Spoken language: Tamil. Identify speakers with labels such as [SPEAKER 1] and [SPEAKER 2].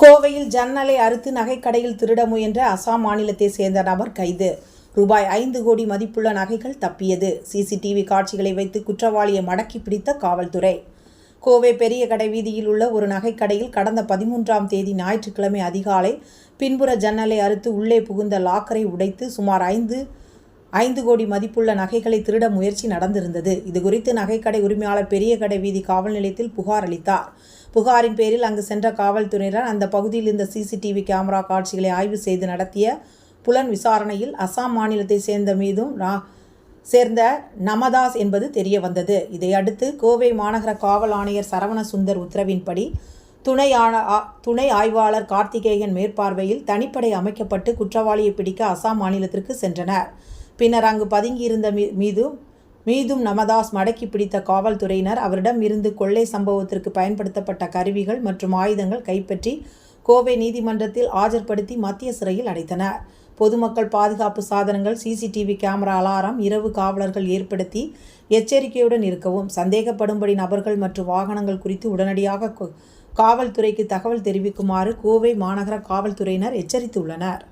[SPEAKER 1] கோவையில் ஜன்னலை அறுத்து நகைக்கடையில் திருட முயன்ற அசாம் மாநிலத்தை சேர்ந்த நபர் கைது. ரூபாய் ஐந்து கோடி மதிப்புள்ள நகைகள் தப்பியது. சிசிடிவி காட்சிகளை வைத்து குற்றவாளியை மடக்கி பிடித்த காவல்துறை. கோவை பெரிய கடை வீதியில் உள்ள ஒரு நகைக்கடையில் கடந்த பதிமூன்றாம் தேதி ஞாயிற்றுக்கிழமை அதிகாலை பின்புற ஜன்னலை அறுத்து உள்ளே புகுந்த லாக்கரை உடைத்து சுமார் ஐந்து ஐந்து கோடி மதிப்புள்ள நகைகளை திருட முயற்சி நடந்திருந்தது. இதுகுறித்து நகைக்கடை உரிமையாளர் பெரிய கடை வீதி காவல் நிலையத்தில் புகார் அளித்தார். புகாரின் பேரில் அங்கு சென்ற காவல்துறையினர் அந்த பகுதியில் இருந்த சிசிடிவி கேமரா காட்சிகளை ஆய்வு செய்து நடத்திய புலன் விசாரணையில் அசாம் மாநிலத்தை சேர்ந்த மீதும் ரா- சேர்ந்த நமதாஸ் என்பது தெரிய வந்தது இதையடுத்து கோவை மாநகர காவல் ஆணையர் சரவண சுந்தர் உத்தரவின்படி துணை துணை ஆய்வாளர் கார்த்திகேயன் மேற்பார்வையில் தனிப்படை அமைக்கப்பட்டு குற்றவாளியை பிடிக்க அசாம் மாநிலத்திற்கு சென்றனர். பின்னர் அங்கு பதுங்கியிருந்த மீ மீதும் நமதாஸ் மடக்கி பிடித்த காவல்துறையினர் அவரிடம் இருந்து கொள்ளை சம்பவத்திற்கு பயன்படுத்தப்பட்ட கருவிகள் மற்றும் ஆயுதங்கள் கைப்பற்றி கோவை நீதிமன்றத்தில் ஆஜர்படுத்தி மத்திய சிறையில் அடைத்தனர். பொதுமக்கள் பாதுகாப்பு சாதனங்கள் சிசிடிவி கேமரா அலாரம் இரவு காவலர்கள் ஏற்படுத்தி எச்சரிக்கையுடன் இருக்கவும் சந்தேகப்படும்படி நபர்கள் மற்றும் வாகனங்கள் குறித்து உடனடியாக காவல்துறைக்கு தகவல் தெரிவிக்குமாறு கோவை மாநகர காவல்துறையினர் எச்சரித்துள்ளனர்.